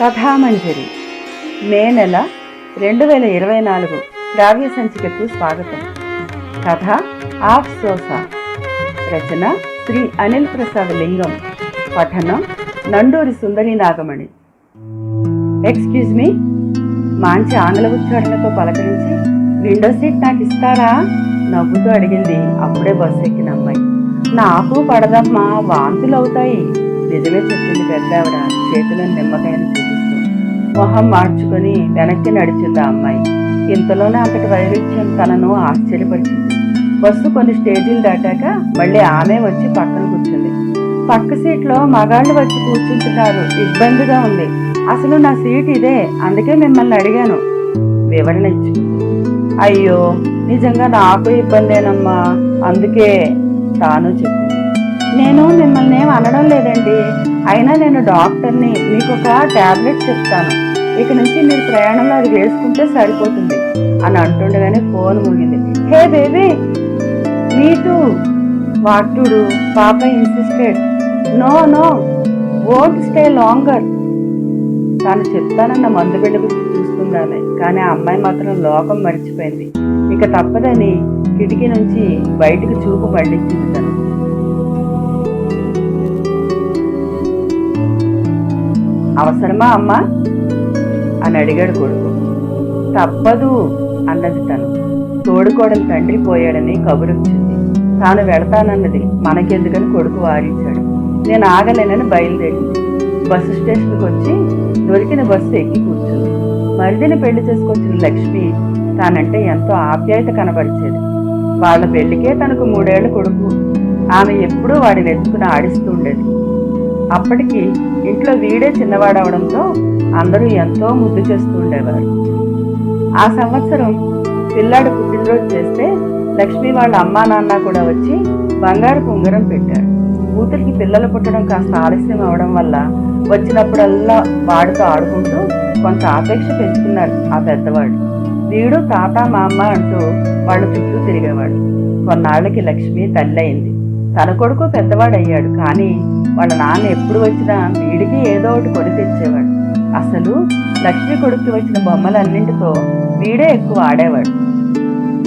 కథామంజరి. మే నెల రెండు వేల ఇరవై నాలుగు కావ్య సంచికకు స్వాగతం. కథ ఆఫ్ సోసా. రచన శ్రీ అనిల్ ప్రసాద్ లింగం. పఠనం నండూరి సుందరి నాగమణి. ఎక్స్క్యూజ్ మీ మంచి ఆంగ్ల ఉచ్చారణతో పలకరించి విండో సీట్ నాకు ఇస్తారా? నవ్వుతూ అడిగింది అప్పుడే బస్సు ఎక్కిన అమ్మాయి. నాకు పడదమ్మా వాంతులు అవుతాయి నిజమే చెప్పింది పెద్ద ఆవిడ చేతిలో నిమ్మకాయని మొహం మార్చుకొని వెనక్కి నడిచింది ఆ అమ్మాయి. ఇంతలోనే అంతటి వైరుధ్యం తనను ఆశ్చర్యపరిచింది. బస్సు కొన్ని స్టేజీలు దాటాక మళ్ళీ ఆమె వచ్చి పక్కన కూర్చుంది. పక్క సీట్లో మగాళ్ళు వచ్చి కూర్చుంటున్నారు. ఇబ్బందిగా ఉంది. అసలు నా సీట్ ఇదే. అందుకే మిమ్మల్ని అడిగాను. వివరణ ఇచ్చింది. అయ్యో నిజంగా నాకు ఇబ్బందేనమ్మా. అందుకే తాను చెప్పింది. నేను మిమ్మల్ని ఏం అనడం లేదండి. అయినా నేను డాక్టర్ని. మీకు ఒక టాబ్లెట్ చెప్తాను. ఇక నుంచి మీరు ప్రయాణంలో అది వేసుకుంటే సరిపోతుంది అని అంటుండగానే ఫోన్ ముగింది. హే బేబీ మీ టూ వాటుడు పాప insisted no no won't stay longer తాను చెప్తానన్న మందు బిడ్డకు చూస్తుండాలి కానీ ఆ అమ్మాయి మాత్రం లోకం మర్చిపోయింది. ఇక తప్పదని కిటికీ నుంచి బయటికి చూపు మళ్ళించింది తను. అవసరమా అమ్మా? అని అడిగాడు కొడుకు. తప్పదు అన్నది తను. తోడుకోడలు తండ్రి పోయాడని కబురొచ్చింది. తాను వెళతానన్నది మనకెందుకని కొడుకు వారించాడు. నేను ఆగలేనని బయలుదేరింది. బస్సు స్టేషన్కి వచ్చి దొరికిన బస్సు ఎక్కి కూర్చుంది. మరిదిని పెళ్ళి చేసుకొచ్చిన లక్ష్మి తానంటే ఎంతో ఆప్యాయత కనబరిచేది. వాళ్ళ పెళ్ళికే తనకు మూడేళ్ళ కొడుకు. ఆమె ఎప్పుడూ వాడిని ఎత్తుకుని ఆడిస్తూ ఉండేది. అప్పటికి ఇంట్లో వీడే చిన్నవాడవడంతో అందరూ ఎంతో ముద్దు చేస్తూ ఉండేవారు. ఆ సంవత్సరం పిల్లాడు పుట్టినరోజు చేస్తే లక్ష్మి వాళ్ళ అమ్మా నాన్న కూడా వచ్చి బంగారు ఉంగరం పెట్టారు. కూతురికి పిల్లలు పుట్టడం కాస్త ఆలస్యం అవడం వల్ల వచ్చినప్పుడల్లా వాడితో ఆడుకుంటూ కొంత ఆపేక్ష పెంచుకున్నారు ఆ పెద్దవాడు. వీడు తాత మా అమ్మ అంటూ వాళ్ళ చుట్టూ తిరిగేవాడు. కొన్నాళ్ళకి లక్ష్మి తల్లి అయింది తన కొడుకు పెద్దవాడయ్యాడు కానీ వాళ్ళ నాన్న ఎప్పుడు వచ్చినా వీడికి ఏదో ఒకటి కొని తెచ్చేవాడు. అసలు లక్ష్మి కొడుకు వచ్చిన బొమ్మలన్నింటితో వీడే ఎక్కువ ఆడేవాడు.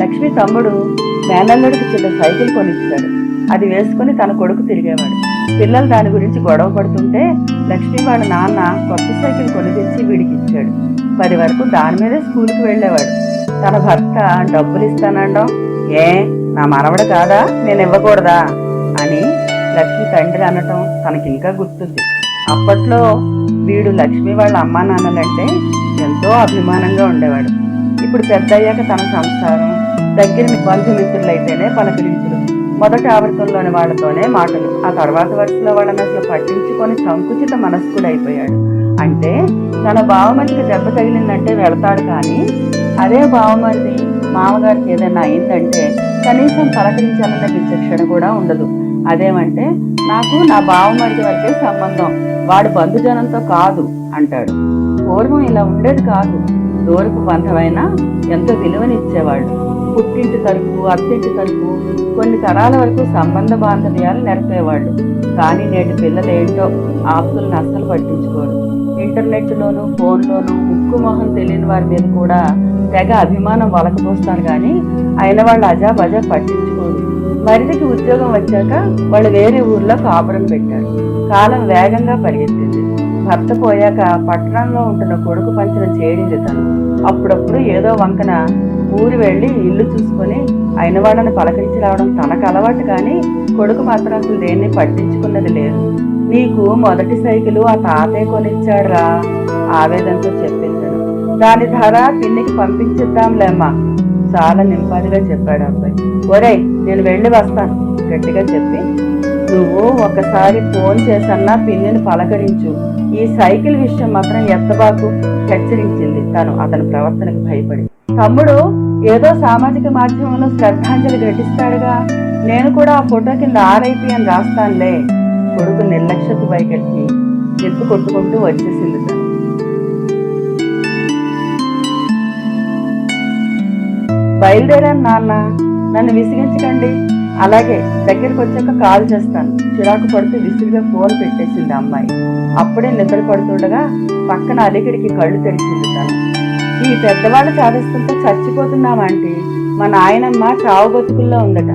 లక్ష్మి తమ్ముడు మేనల్లుడికి చిన్న సైకిల్ కొనిచ్చాడు. అది వేసుకుని తన కొడుకు తిరిగేవాడు. పిల్లలు దాని గురించి గొడవ పడుతుంటే లక్ష్మి వాళ్ళ నాన్న కొత్త సైకిల్ కొని తెచ్చి వీడికి ఇచ్చాడు. పది వరకు దాని మీదే స్కూల్కి వెళ్ళేవాడు. తన భర్త డబ్బులు ఇస్తానండం? ఏ నా మనవడు కాదా? నేను ఇవ్వకూడదా? అని లక్ష్మి తండ్రి అనటం తనకి ఇంకా గుర్తుంది. అప్పట్లో వీడు లక్ష్మి వాళ్ళ అమ్మా నాన్నలంటే ఎంతో అభిమానంగా ఉండేవాడు. ఇప్పుడు పెద్ద అయ్యాక తన సంసారం దగ్గర బంధుమిత్రులైతేనే పలకరించులు మొదటి ఆవర్తంలోని వాళ్ళతోనే మాటలు ఆ తర్వాత వరుసలో వాళ్ళని అసలు పట్టించుకొని సంకుచిత మనస్కుడైపోయాడు. అంటే తన బావమతికి దెబ్బ తగిలిందంటే వెళతాడు కానీ అదే బావమరిది మామగారికి ఏదైనా అయిందంటే కనీసం పలకరించాలన్న విచక్షణ కూడా ఉండదు. అదేమంటే నాకు నా బావమరిది వరకే సంబంధం. వాడు బంధుజనంతో కాదు అంటాడు. పూర్వం ఇలా ఉండేది కాదు. దూరపు బంధమైనా ఎంతో విలువనిచ్చేవాళ్ళు. పుట్టింటి తరపు అత్తింటి తరపు కొన్ని తరాల వరకు సంబంధ బాంధవ్యాలు నెరపేవాళ్ళు. కానీ నేటి పిల్లలు ఏంటో ఆస్తులను అస్సలు పట్టించుకోరు. ఇంటర్నెట్లోను ఫోన్లోను ముక్కు మొహం తెలియని వారి మీద కూడా తెగ అభిమానం వలకపోస్తాను కానీ అయిన వాళ్ళు అజా బజా పట్టించుకోరు. మరిదికి ఉద్యోగం వచ్చాక వాళ్ళు వేరే ఊర్లో కాపురం పెట్టారు. కాలం వేగంగా పరిగెత్తింది. భర్త పోయాక పట్టణంలో ఉంటున్న కొడుకు పంచిన చేడింది తను. అప్పుడప్పుడు ఏదో వంకన ఊరు వెళ్ళి ఇల్లు చూసుకొని అయిన వాళ్ళని పలకరించి రావడం తనకు అలవాటు కానీ కొడుకు మాత్రం అసలు దేన్ని పట్టించుకున్నది లేదు. నీకు మొదటి సైకిలు ఆ తాతయ్య కొనిచ్చాడురా ఆవేదనతో చెప్పించాడు దాని ధర పిన్నికి పంపించిద్దాంలేమ్మా. చాలా నింపాదిగా చెప్పాడు అబ్బాయి. ఒరేయ్ నేను వెళ్ళి వస్తాను. గట్టిగా చెప్పి నువ్వు ఒకసారి ఫోన్ చేసన్నా పిన్నిని పలకరించు. ఈ సైకిల్ విషయం మాత్రం ఎత్తబాకు హెచ్చరించింది తను అతని ప్రవర్తనకు భయపడి. తమ్ముడు ఏదో సామాజిక మాధ్యమంలో శ్రద్ధాంజలి ఘటిస్తాడుగా. నేను కూడా ఆ ఫోటో కింద ఆర్ఐపి అని రాస్తానులే. కొడుకు నిర్లక్ష్యపు వైఖరికి ఎత్తు కొట్టుకుంటూ వచ్చేసింది తను. బయలుదేరాను నాన్న. నన్ను విసిగించకండి. అలాగే దగ్గరికి వచ్చాక కాల్ చేస్తాను. చిరాకు పడుతూ విసిరిగా ఫోన్ పెట్టేసింది అమ్మాయి. అప్పుడే నిద్ర పడుతుండగా పక్కన అలిగిడికి కళ్ళు తెరిచింది తను. ఈ పెద్దవాళ్ళు చాదిస్తుంటే చచ్చిపోతున్నామంటే మా నాయనమ్మ చావు బతుకుల్లో ఉందట.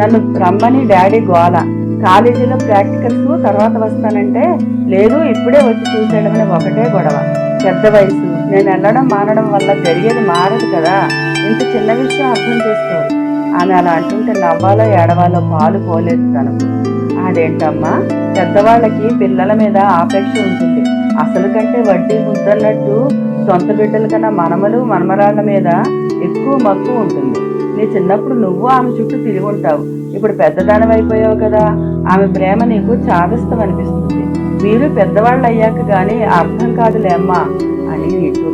నన్ను రమ్మని డాడీ గోల. కాలేజీలో ప్రాక్టికల్స్ తర్వాత వస్తానంటే లేదు ఇప్పుడే వచ్చి చూసేయడమని ఒకటే గొడవ. పెద్ద వయసు. నేను వెళ్ళడం మానడం వల్ల జరిగేది మారదు కదా. ఇంత చిన్న విషయం అర్థం చేసుకోవాలి. ఆమె అలా అంటుంటే నవ్వాలో ఏడవాలో పాలు పోలేదు తనకు. అదేంటమ్మా? పెద్దవాళ్ళకి పిల్లల మీద ఆపేక్ష ఉంటుంది. అసలు కంటే వడ్డీ ముద్దన్నట్టు సొంత బిడ్డల కన్నా మనమలు మనమరాళ్ళ మీద ఎక్కువ మక్కువ ఉంటుంది. నీ చిన్నప్పుడు నువ్వు ఆమె చుట్టూ తిరిగి ఉంటావు. ఇప్పుడు పెద్దదానం అయిపోయావు కదా. ఆమె ప్రేమ నీకు చాదస్తం అనిపిస్తుంది. మీరు పెద్దవాళ్ళు అయ్యాక కానీ అర్థం కాదులే అమ్మా అని ఇటు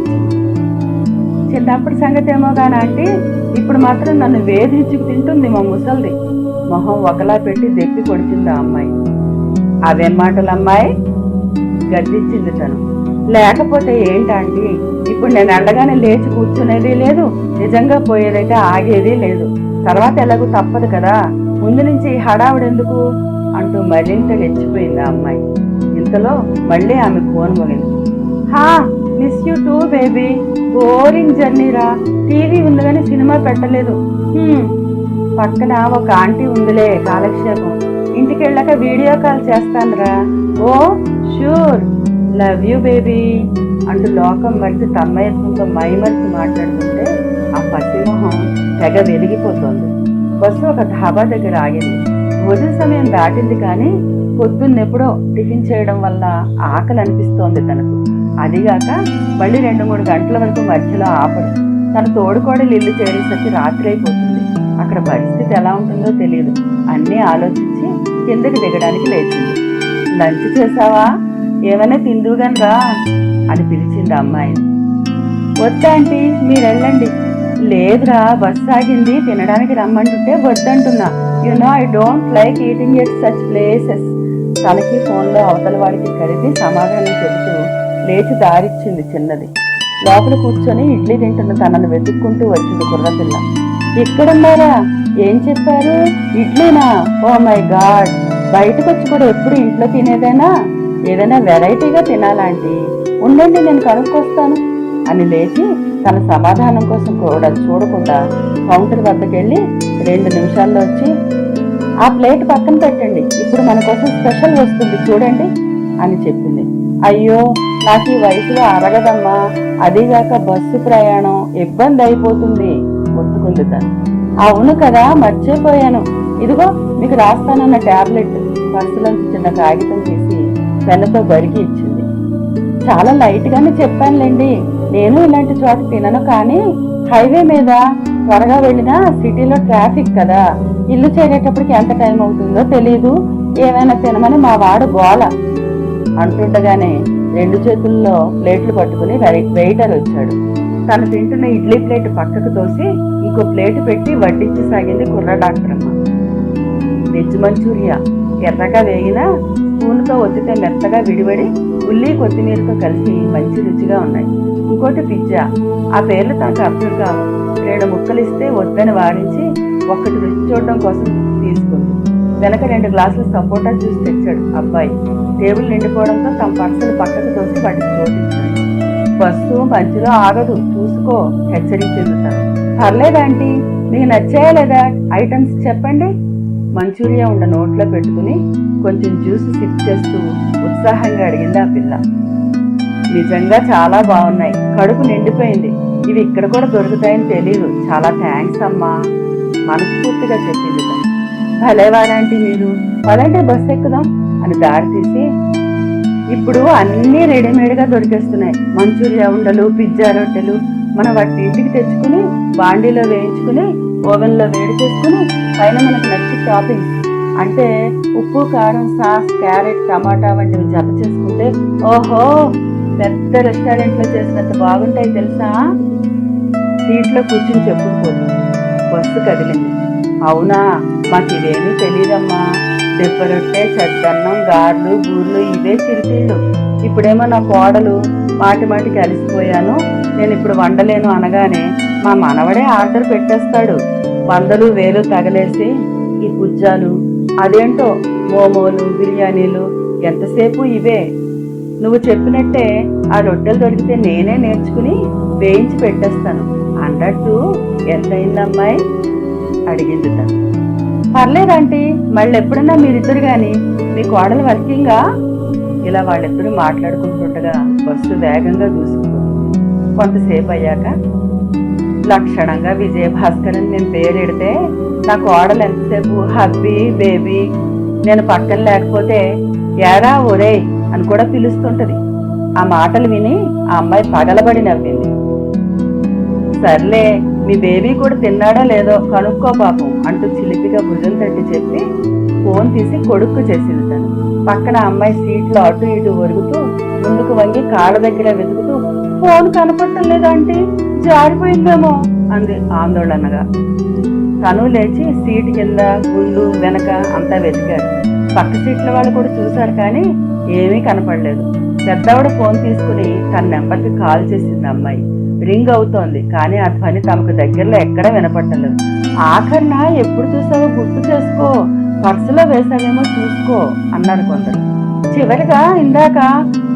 చిన్నప్పుడు సంగతి ఏమో కానీ అంటే ఇప్పుడు మాత్రం నన్ను వేధించుకు తింటుంది మా ముసల్ది. మొహం ఒకలా పెట్టి దెప్పి కొడిచింది ఆ అమ్మాయి. అవేం మాటలు అమ్మాయి? గద్దించింది తను. లేకపోతే ఏంటండి ఇప్పుడు నేను అండగానే లేచి కూర్చునేది లేదు నిజంగా పోయేదైతే ఆగేది లేదు. తర్వాత ఎలాగూ తప్పదు కదా. ముందు నుంచి హడావుడెందుకు అంటూ మరింత రెచ్చిపోయింది ఆ అమ్మాయి. ఇంతలో మళ్ళీ ఆమె ఫోన్ మోగింది. హా miss you too baby boring జర్నీరా TV ఉంది కానీ సినిమా పెట్టలేదు. పక్కన ఒక ఆంటీ ఉందిలే కాలక్షేపం. ఇంటికి వెళ్ళాక వీడియో కాల్ చేస్తానురా. Oh sure. Love you baby అంటూ లోకం మరిచి తమ్మయత్వంతో మైమర్చి మాట్లాడుతుంటే ఆ పసిమొహం తెగ వెలిగిపోతోంది. బస్సు ఒక ధాబా దగ్గర ఆగింది. భోజన సమయం దాటింది కానీ పొద్దున్నెప్పుడో టిఫిన్ చేయడం వల్ల ఆకలి అనిపిస్తోంది తనకు. అదిగాక మళ్ళీ రెండు మూడు గంటల వరకు మధ్యలో ఆపడు. తన తోడుకోడలు ఇల్లు చేరేసరికి రాత్రి అయిపోతుంది. అక్కడ పరిస్థితి ఎలా ఉంటుందో తెలియదు అన్నీ ఆలోచించి కిందకి దిగడానికి లేచింది. లంచ్ చేసావా ఏమైనా తిందువుగాని రా అని పిలిచింది అమ్మాయిని వద్దా మీరు వెళ్ళండి. లేదురా బస్ ఆగింది. తినడానికి రమ్మంటుంటే వద్దంటున్నా. You know I don't like eating at such places. తనకి ఫోన్లో అవతల వాడికి కలిపి సమాధానం చెబుతూ లేచి దారిచ్చింది చిన్నది. లోపల కూర్చొని ఇడ్లీ తింటున్న తనను వెతుక్కుంటూ వచ్చింది కుర్రపిల్ల. ఇక్కడున్నారా? ఏం చెప్పారు? ఇడ్లీనా? Oh my god! బయటకు వచ్చి కూడా ఎప్పుడు ఇంట్లో తినేదేనా? ఏదైనా వెరైటీగా తినాలాంటి. ఉండండి నేను కనుక్కొస్తాను. అని లేచి తన సమాధానం కోసం కూడా చూడకుండా కౌంటర్ వద్దకు వెళ్ళి రెండు నిమిషాల్లో వచ్చి ఆ ప్లేట్ పక్కన పెట్టండి. ఇప్పుడు మన కోసం స్పెషల్ వస్తుంది చూడండి అని చెప్పింది. అయ్యో! నాకు ఈ వయసులో అరగదమ్మా. అదిగాక బస్సు ప్రయాణం ఇబ్బంది అయిపోతుంది. ఒత్తుకుంది తను. అవును కదా మర్చిపోయాను. ఇదిగో మీకు రాస్తానన్న టాబ్లెట్. బస్సులోంచి చిన్న కాగితం తీసి పెన్నుతో బరికి ఇచ్చింది. చాలా లైట్గానే చెప్పానులేండి. నేను ఇలాంటి చోట తినను కానీ హైవే మీద త్వరగా వెళ్ళినా సిటీలో ట్రాఫిక్ కదా. ఇల్లు చేరేటప్పటికి ఎంత టైం అవుతుందో తెలియదు ఏమైనా తినమని మా వాడు గోల అంటుండగానే రెండు చేతుల్లో ప్లేట్లు పట్టుకుని వెయిటర్ వచ్చాడు. తను తింటున్న ఇడ్లీ ప్లేట్ పక్కకు తోసి ఇంకో ప్లేట్ పెట్టి వడ్డించి సాగింది కుర్ర డాక్టర్ అమ్మ వెజ్ మంచూరియా. ఎర్రగా వేగినా స్పూన్తో ఒత్తితే మెత్తగా విడివడి ఉల్లి కొత్తిమీరతో కలిసి మంచి రుచిగా ఉన్నాయి. ఇంకోటి పిజ్జా. ఆ పేర్లు తనకు అర్థం కావు. రెండు ముక్కలు ఇస్తే వద్దని వాడించి ఒక్కటి రుచి చూడడం కోసం తీసుకుంది. వెనక రెండు గ్లాసులు సపోటా జ్యూస్ తెచ్చాడు అబ్బాయి. టేబుల్ నిండిపోవడంతో తమ పర్సులు పక్కకు తోసి వాటికి చోటించాడు బస్సు మధ్యలో ఆగదు చూసుకో హెచ్చరించింది తను పర్లేదాంటీ? మీకు నచ్చాయా లేదా? ఐటమ్స్ చెప్పండి. మంచూరియా ఉండ నోట్లో పెట్టుకుని కొంచెం జ్యూస్ సిప్ చేస్తూ ఉత్సాహంగా అడిగింది ఆ పిల్ల. నిజంగా చాలా బాగున్నాయి. కడుపు నిండిపోయింది. ఇవి ఇక్కడ కూడా దొరుకుతాయని తెలియదు చాలా థ్యాంక్స్ అమ్మా. మనస్ఫూర్తిగా చెప్పింది తను. భలేవారంటే మీరు. పదండి బస్సు ఎక్కుదాం. అని దారి తీసి ఇప్పుడు అన్నీ రెడీమేడ్గా దొరికేస్తున్నాయి. మంచూరియా ఉండలు పిజ్జా రొట్టెలు మనం వాటిని ఇంటికి తెచ్చుకుని బాండీలో వేయించుకుని ఓవెన్లో వేడి చేసుకుని పైన మనకు నచ్చి టాపింగ్స్. అంటే ఉప్పు కారం సాస్ క్యారెట్ టమాటా వంటివి జత చేసుకుంటే ఓహో పెద్ద రెస్టారెంట్లో చేసినంత బాగుంటాయి తెలుసా? సీట్లో కూర్చుని చెప్పుకుపోతుంది బస్సు కదిలింది. అవునా? మాకు ఇదేమీ తెలియదమ్మా దెబ్బరొట్టె చెద్దన్నం గాడ్లు గూళ్ళు ఇవే చిరుతిళ్ళు ఇప్పుడేమో నా కోడలు మాటి మాటికి అలసిపోయాను. నేను ఇప్పుడు వండలేను అనగానే మా మనవడే ఆర్డర్ పెట్టేస్తాడు. వందలు వేలు తగలేసి ఈ పుజ్జాలు అదేంటో మోమోలు బిర్యానీలు ఎంతసేపు ఇవే? నువ్వు చెప్పినట్టే ఆ రొట్టెలు దొరికితే నేనే నేర్చుకుని వేయించి పెట్టేస్తాను. అన్నట్టు ఎంతైందమ్మాయి అడిగింది తను పర్లేదంటీ మళ్ళీ ఎప్పుడన్నా మీరిద్దరు కానీ మీ కోడలు వర్కింగా? ఇలా వాళ్ళిద్దరూ మాట్లాడుకుంటుండగా బస్సు వేగంగా దూసుకుపోతుంది కొంతసేపు అయ్యాక లక్షణంగా విజయభాస్కర్ అని నేను పేరెడితే నా కోడలు ఎంతసేపు? హబ్బీ బేబీ నేను పక్కన లేకపోతే ఏరా ఒరేయ్ అని కూడా పిలుస్తుంటది. ఆ మాటలు విని ఆ అమ్మాయి పగలబడి నవ్వింది. సర్లే మీ బేబీ కూడా తిన్నాడో లేదో కనుక్కో పాపం అంటూ చిలిపిగా భుజం తట్టి చెప్పి ఫోన్ తీసి కొడుక్కు చేసింది తను. పక్కన అమ్మాయి సీట్లో అటు ఇటు ఒరుగుతూ ముందుకు వంగి కాళ్ళ దగ్గర వెతుకుతూ ఫోన్ కనపడటం లేదా అంటే జారిపోయిందేమో అంది ఆందోళనగా. తను లేచి సీట్ కింద ముందు వెనక అంతా వెతికాడు. పక్క సీట్ల వాళ్ళు కూడా చూశారు కానీ ఏమీ కనపడలేదు. పెద్దవాడు ఫోన్ తీసుకుని తన నెంబర్కి కాల్ చేసింది అమ్మాయి. రింగ్ అవుతోంది. కానీ ఆ ధ్వని తమకు దగ్గరలో ఎక్కడా వినపట్టలేదు. ఆఖరిన ఎప్పుడు చూసావో గుర్తు చేసుకో. పర్సులో వేసావేమో చూసుకో అన్నారు కొందరు. చివరిగా ఇందాక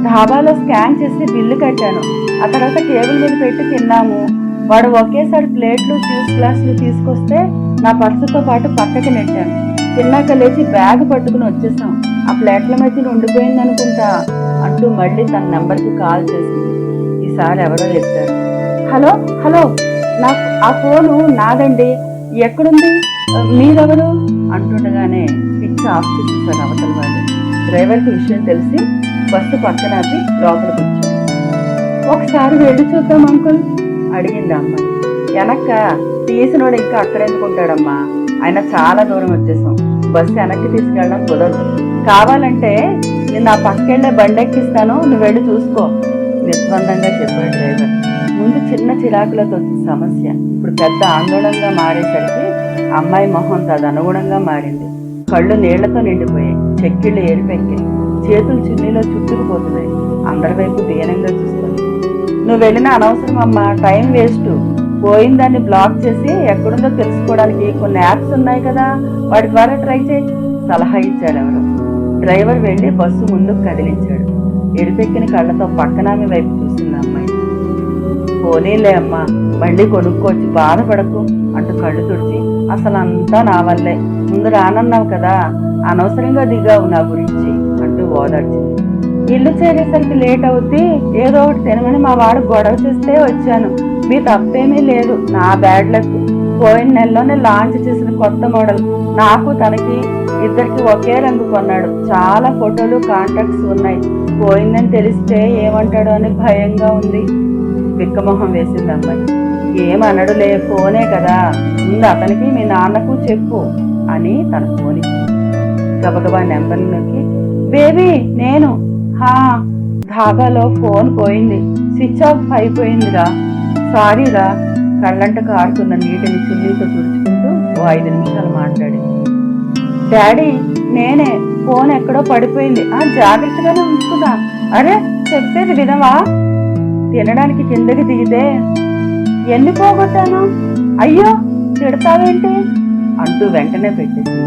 ధాబాలో స్కాన్ చేసి బిల్లు కట్టాను. ఆ తర్వాత టేబుల్ మీద పెట్టి తిన్నాము. వాడు ఒకేసారి ప్లేట్లు జ్యూస్ గ్లాసులు తీసుకొస్తే నా పర్సుతో పాటు పక్కకి నెట్టాను. తిన్నాక లేచి బ్యాగ్ పట్టుకుని వచ్చేసాం. ఆ ప్లేట్ల మధ్య ఉండిపోయింది అనుకుంటా అంటూ మళ్ళీ తన నెంబర్కి కాల్ చేసింది. ఈసారి ఎవరో ఎత్తారు హలో హలో నా ఆ ఫోను నాదండి. ఎక్కడుంది? మీరెవరు? అంటుండగానే పిచ్చి ఆఫ్ చేసేసారు అవతల వాళ్ళు. డ్రైవర్కి విషయం తెలిసి బస్సు పక్కన ఆపి లోపలికి వచ్చాడు ఒకసారి వెళ్ళి చూద్దాం అంకుల్ అడిగింది అమ్మాయి వెనక్క తీసినోడు ఇంకా అక్కడ ఎందుకుంటాడమ్మా? ఆయన చాలా దూరం వచ్చేసాం. బస్సు వెనక్కి తీసుకెళ్ళడం కుదరదు. కావాలంటే నేను నా పక్కెళ్ళే బండి ఎక్కిస్తాను నువ్వు వెళ్ళి చూసుకో నిర్బంధంగా చెప్పాడు డ్రైవర్. ముందు చిన్న చిరాకులతో సమస్య. ఇప్పుడు పెద్ద ఆందోళనగా మారేసరికి అమ్మాయి మొహం తదనుగుణంగా మారింది. కళ్ళు నీళ్ళతో నిండిపోయాయి. చెక్కిళ్ళు ఏరిపెక్కాయి. చేతులు చిన్నీలో చుట్టుకుపోతున్నాయి. అందరి వైపు దీనంగా చూస్తుంది. నువ్వు వెళ్ళిన అనవసరం అమ్మా. Time waste. పోయిన దాన్ని బ్లాక్ చేసి ఎక్కడుందో తెలుసుకోవడానికి కొన్ని యాప్స్ ఉన్నాయి కదా. వాటి ద్వారా ట్రై చేయి. సలహా ఇచ్చాడు ఎవరు. డ్రైవర్ వెళ్ళి బస్సు ముందుకు కదిలించాడు. ఎడిపెక్కిన కళ్ళతో పక్కనామి వైపు చూసింది అమ్మాయి పోనీలే అమ్మా మళ్ళీ కొనుక్కోవచ్చు బాధపడకు అంటూ కళ్ళు తుడిచి అసలు అంతా నా వల్లే. ముందు రానన్నావు కదా అనవసరంగా దిగావు నా గురించి అంటూ ఓదార్చింది. ఇల్లు చేరేసరికి లేట్ అవుద్ది ఏదో ఒకటి తినమని మా వాడు గొడవ చేస్తే వచ్చాను. మీ తప్పేమీ లేదు నా బ్యాడ్ లక్. పోయిన నెలలోనే లాంచ్ చేసిన కొత్త మోడల్. నాకు తనకి ఇద్దరికి ఒకే రంగు కొన్నాడు. చాలా ఫోటోలు కాంటాక్ట్స్ ఉన్నాయి. పోయిందని తెలిస్తే ఏమంటాడో అని భయంగా ఉంది. పిక్కమొహం వేసింది అమ్మాయి ఏమనడులే ఫోనే కదా. ముందు అతనికి మీ నాన్నకు చెప్పు అని తన ఫోన్ ఇచ్చింది. గబగబా నెంబర్ నొక్కి బేబీ నేను. హా ధాబాలో ఫోన్ పోయింది. స్విచ్ ఆఫ్ అయిపోయిందిరా. సారీరా. కళ్ళంట కారుతున్న నీటిని చిల్లీతో తుడుచుకుంటూ ఓ ఐదు నిమిషాలు మాట్లాడింది. డాడీ నేనే. ఫోన్ ఎక్కడో పడిపోయింది. ఆ జాగ్రత్తగానే ఉంచుకున్నా అరే చెప్పేది వినవా? తినడానికి కిందకి దిగితే ఎన్ని పోగొట్టాను? అయ్యో తిడతావేంటి? అంటూ వెంటనే పెట్టేసింది.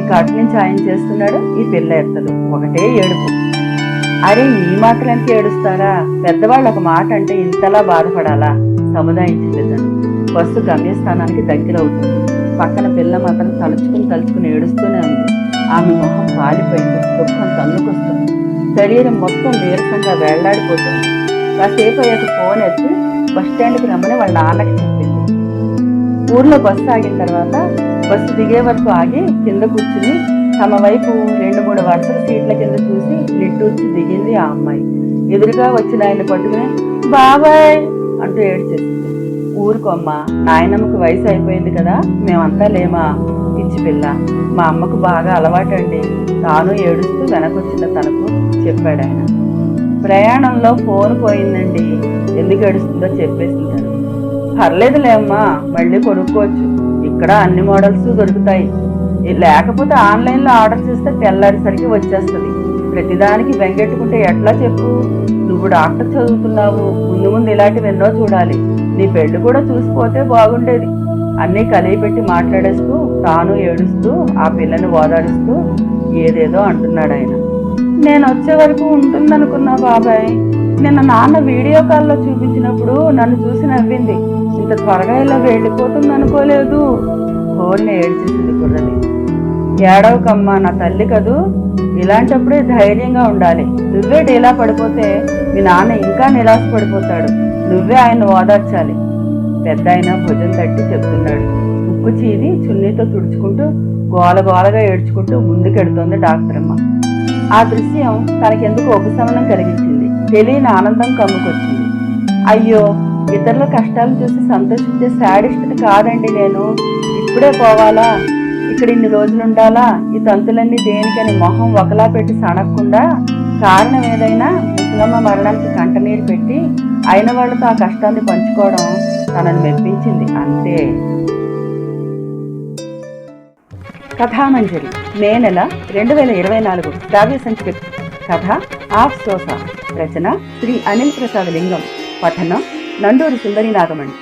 ఇక అటు నుంచి ఆయన చేస్తున్నాడు ఈ పిల్ల ఎత్తలు ఒకటే ఏడుపు. అరే ఈ మాత్రానికి ఏడుస్తారా? పెద్దవాళ్ళు ఒక మాట అంటే ఇంతలా బాధపడాలా? సముదాయించింది బస్సు గమ్యస్థానానికి దగ్గర అవుతుంది. పక్కన పిల్ల మాత్రం తలుచుకుని తలుచుకుని ఏడుస్తూనే ఉంది. ఆమె మొహం పాలిపోయింది. దుఃఖం తన్నుకొస్తుంది. శరీరం మొత్తం నీరసంగా వేళ్ళాడిపోతుంది కాసేపు అయ్యాక ఫోన్ ఎత్తి బస్ స్టాండ్కి రమ్మని వాళ్ళ నాన్నకి చెప్పింది. ఊర్లో బస్సు ఆగిన తర్వాత బస్సు దిగే వరకు ఆగి కింద కూర్చుని తమ వైపు రెండు మూడు వరుసల సీట్ల కింద చూసి నిట్టూర్చి దిగింది ఆ అమ్మాయి. ఎదురుగా వచ్చిన ఆయన పట్టుకుని బాబాయ్! అంటూ ఏడ్చేసింది. ఊరుకోమ్మ నాయనమ్మకు వయసు అయిపోయింది కదా మేమంతా లేమా? పిచ్చి పిల్ల మా అమ్మకు బాగా అలవాటండి. తాను ఏడుస్తూ వెనకొచ్చిన తనకు చెప్పాడు ఆయన. ప్రయాణంలో ఫోన్ పోయిందండి. ఎందుకు ఏడుస్తుందో చెప్పేసింటారు. పర్లేదులే అమ్మా మళ్ళీ కొనుక్కోవచ్చు. ఇక్కడ అన్ని మోడల్స్ దొరుకుతాయి. లేకపోతే ఆన్లైన్లో ఆర్డర్ చేస్తే తెల్లారిసరికి వచ్చేస్తుంది. ప్రతిదానికి వెంగెట్టుకుంటే ఎట్లా చెప్పు? నువ్వు డాక్టర్ చదువుతున్నావు. ముందు ముందు ఇలాంటివి ఎన్నో చూడాలి. నీ పెళ్ళి కూడా చూసిపోతే బాగుండేది. అన్నీ కలిగిపెట్టి మాట్లాడేస్తూ తాను ఏడుస్తూ ఆ పిల్లని ఓదారుస్తూ ఏదేదో అంటున్నాడు ఆయన నేను వచ్చే వరకు ఉంటుందనుకున్నా బాబాయ్. నిన్న నాన్న వీడియో కాల్లో చూపించినప్పుడు నన్ను చూసి నవ్వింది. ఇంత త్వరగా ఇలా వెళ్ళిపోతుంది అనుకోలేదు కోరిని ఏడ్చేసింది కుర్రని. ఏడవకమ్మా నా తల్లి కదూ? ఇలాంటప్పుడే ధైర్యంగా ఉండాలి. నువ్వే డీలా పడిపోతే మీ నాన్న ఇంకా నిరాశ పడిపోతాడు. నువ్వే ఆయన ఓదార్చాలి. పెద్ద ఆయన భుజం తట్టి చెప్తున్నాడు. ఉక్కు చీది చున్నీతో తుడుచుకుంటూ గోల గోలగా ఏడ్చుకుంటూ ముందుకెడుతోంది డాక్టర్ అమ్మ ఆ దృశ్యం తనకెందుకు ఉపశమనం కలిగించింది? తెలియని ఆనందం కమ్ముకొచ్చింది. అయ్యో ఇతరుల కష్టాలను చూసి సంతోషించే శాడిస్ట్ని కాదండి నేను. ఇప్పుడే పోవాలా? ఇక్కడ ఇన్ని రోజులు ఉండాలా? ఈ తంతులన్నీ దేనికని మొహం ఒకలా పెట్టి సనక్కుండా కారణం ఏదైనా? ముసలమ్మ మరణానికి కంటనీరు పెట్టి అయిన వాళ్ళతో ఆ కష్టాన్ని పంచుకోవడం తనను మెప్పించింది. అంతే. కథామంజరి మే నెల రెండు వేల ఇరవై నాలుగు కావ్య సంచిక కథ ఆఫ్ సోసా రచన శ్రీ అనిల్ ప్రసాద్ లింగం పఠనం నండూరి సుందరి నాగమణి.